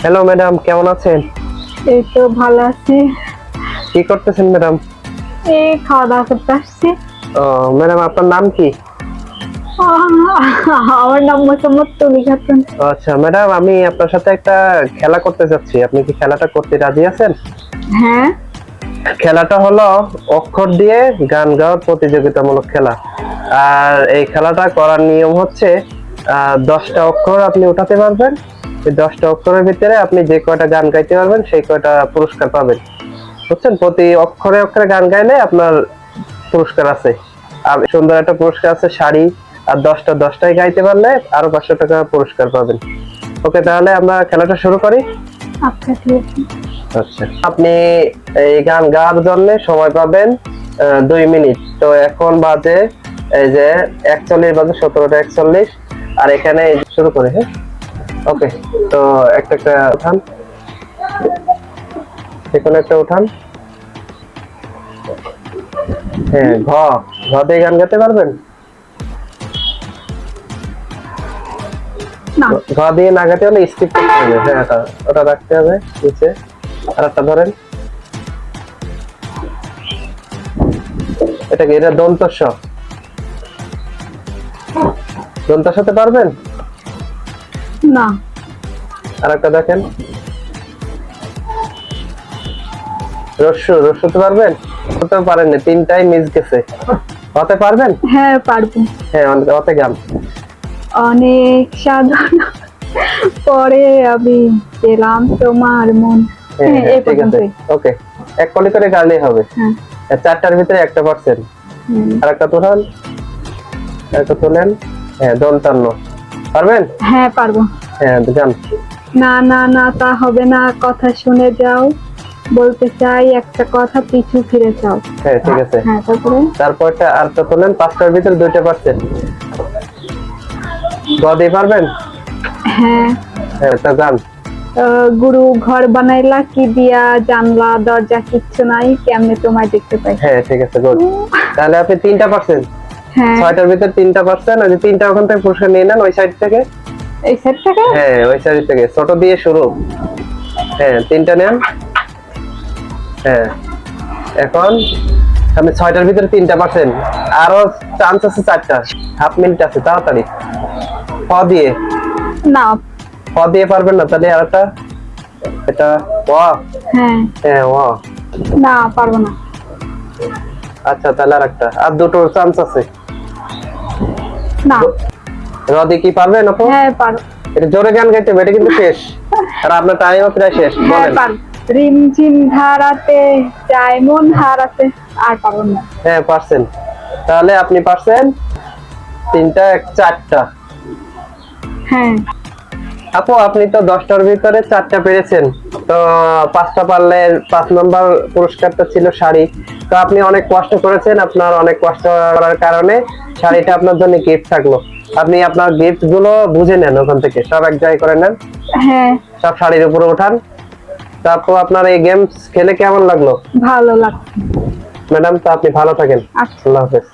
Hello madam কেমন আছেন? এই তো ভালো আছি। কি করতেছেন ম্যাডাম এই খাওয়া দাওয়া করতে আসছি। ও ম্যাডাম আপনার নাম কি? আমার নাম মোসাম্মদ তুলি খাতুন আচ্ছা ম্যাডাম আমি আপনার সাথে একটা খেলা করতে চাচ্ছি আপনি কি খেলাটা করতে রাজি আছেন? হ্যাঁ। খেলাটা হলো অক্ষর দিয়ে গান গাওয়ার প্রতিযোগিতামূলক খেলা। আর এই খেলাটা করার নিয়ম হচ্ছে আহ, দশটা অক্ষর আপনি উঠাতে পারবেন এই দশটা অক্ষরের ভিতরে আপনি যে কয়টা গান গাইতে পারবেন সেই কয়টা পুরস্কার পাবেন। বুঝছেন? প্রতি অক্ষরে অক্ষরে গান গাইলে আপনার পুরস্কার আছে। আর সুন্দর একটা পুরস্কার আছে শাড়ি। আর দশটা দশটায় গাইতে পারলে আরও পাঁচশো টাকা পুরস্কার পাবেন। ওকে তাহলে আমরা খেলাটা শুরু করি। আচ্ছা আচ্ছা। আপনি এই গান গাওয়ার জন্য সময় পাবেন দুই মিনিট। তো এখন বাজে এই যে একচল্লিশ বাজে সতেরোটা একচল্লিশ। আর এখানে শুরু করে হ্যাঁ? ওকে তো একটা একটা উঠান। এখানে একটা উঠান। হ্যাঁ ঘ ঘ দিয়ে গান গাইতে পারবেন? ঘ দিয়ে না গাইতে হলে স্কিপ করতে হবে। হ্যাঁ ওটা ওটা রাখতে হবে নিচে। আর একটা ধরেন। এটা কি এটা দন্তস্ব? দন্তস্বতে পারবেন? না। আর একটা দেখেন। রস্যু রস্যুতে পারবেন? হতে পারেন না তিনটাই মিস গেছে। হতে পারবেন? হ্যাঁ পারব। হ্যাঁ অতে গান। অনেক সাধন পরে আমি পেলাম তোমার মন। হ্যাঁ হ্যাঁ, হ্যাঁ, এই ঠিক আছে। ওকে এক কলি করে গালেই হবে। হ্যাঁ। চারটার ভিতরে একটা পার্সেন্ট হুম। আর একটা তোলেন। একটা তোলেন। হ্যাঁ দন্তান্ন। পারবেন? হ্যাঁ পারব। হ্যাঁ গান না না না তা হবে না। কথা শুনে যাও। বলতে চাই একটা কথা পিছু ফিরে যাও। হ্যাঁ ঠিক আছে। হ্যাঁ তারপরে? তারপরটা আরেকটা তোলেন পাঁচটার ভিতরে দুইটা পার্সেন্ট গদি পারবেন? হ্যাঁ। হ্যাঁ তা আহ, গুরু ঘর বানাইলা কি দিয়া জানলা দরজা কিচ্ছু নাই কেমনে তোমায় দেখতে পাই? হ্যাঁ ঠিক আছে গুড। তাহলে আপনি তিনটা পার্সেন্ট হ্যাঁ ছয়টার ভিতরে তিনটা পার্সেন্ট ওই যে তিনটা ওখান থেকে পুরস্কার নিয়ে নেন ওই সাইড থেকে? এই সেট থেকে? হ্যাঁ ওই সাইড থেকে ছোট দিয়ে শুরু। হ্যাঁ তিনটা নেন। হ্যাঁ এখন আপনি ছয়টার ভিতরে তিনটা পার্সেন্ট আরও চান্স আছে চারটা হাফ মিনিট আছে তাড়াতাড়ি। ক দিয়ে। না। ক দিয়ে পারবেন না তাহলে আর একটা এটা ও হ্যাঁ। হ্যাঁ ও। না পারব না। আচ্ছা তাহলে আর একটা আর দুটো চান্স আছে। না। রদি কি পারবেন আপু? হ্যাঁ পারো। এটা জোরে গান গাইতে হবে এটা কিন্তু শেষ। আর আপনার টাইম প্রায় শেষ হ্যাঁ বলেন। রিমঝিম ধারাতে চাই মন হারাতে আর পারব না। হ্যাঁ পারছেন। তাহলে আপনি পারছেন তিনটা এক চারটা। হ্যাঁ। আপু আপনি তো দশটার ভিতরে চারটা পেরেছেন। তো পাঁচটা পারলে পাঁচ নম্বর পুরস্কারটা ছিল শাড়ি। তো আপনি অনেক কষ্ট করেছেন আপনার অনেক কষ্ট করার কারণে। শাড়িটা আপনার জন্য গিফট থাকল। আপনি আপনার গিফটগুলো বুঝে নেন ওখান থেকে। সব এক জায়গায় করে নেন। হ্যাঁ। সব শাড়ির উপরে ওঠান তারপর আপনার এই গেমস খেলে কেমন লাগল? ভালো লাগছে। ম্যাডাম তো আপনি ভালো থাকেন। আচ্ছা। আল্লাহ হাফেজ।